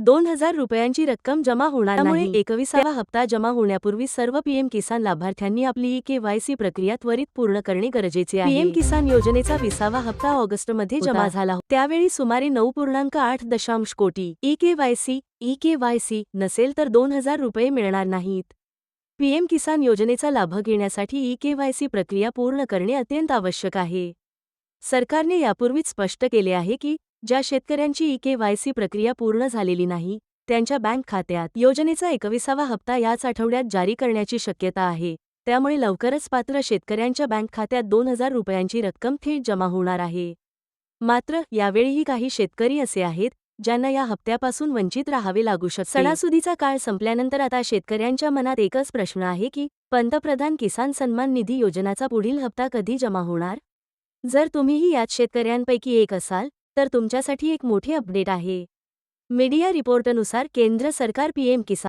दोन हजार रुपयांची रक्कम जमा होणार त्यामुळे एकविसावा हप्ता जमा होण्यापूर्वी सर्व पीएम किसान लाभार्थ्यांनी आपली ई केवायसी प्रक्रिया त्वरित पूर्ण करणे गरजेचे आहे. पीएम किसान योजनेचा विसावा हप्ता ऑगस्टमध्ये जमा झाला. त्यावेळी सुमारे नऊ पूर्णांक आठ दशांश कोटी ई केवायसी ई केवायसी नसेल तर दोन हजार रुपये मिळणार नाहीत. पीएम किसान योजनेचा लाभ घेण्यासाठी ई केवायसी प्रक्रिया पूर्ण करणे अत्यंत आवश्यक आहे. सरकारने यापूर्वीच स्पष्ट केले आहे की ज्या शेतकऱ्यांची ई केवायसी प्रक्रिया पूर्ण झालेली नाही त्यांच्या बँक खात्यात योजनेचा एकविसावा हप्ता याच आठवड्यात जारी करण्याची शक्यता आहे. त्यामुळे लवकरच पात्र शेतकऱ्यांच्या बँक खात्यात दोन हजार रुपयांची रक्कम थेट जमा होणार आहे. मात्र यावेळीही काही शेतकरी असे आहेत ज्यांना या हप्त्यापासून वंचित राहावे लागू शकते. सणासुदीचा काळ संपल्यानंतर आता शेतकऱ्यांच्या मनात एकच प्रश्न आहे की पंतप्रधान किसान सन्मान निधी योजनाचा पुढील हप्ता कधी जमा होणार? जर तुम्हीही याच शेतकऱ्यांपैकी एक असाल तर तुमच्यासाठी एक मोठी अपडेट आहे. मीडिया रिपोर्टनुसार केंद्र सरकार पीएम किसान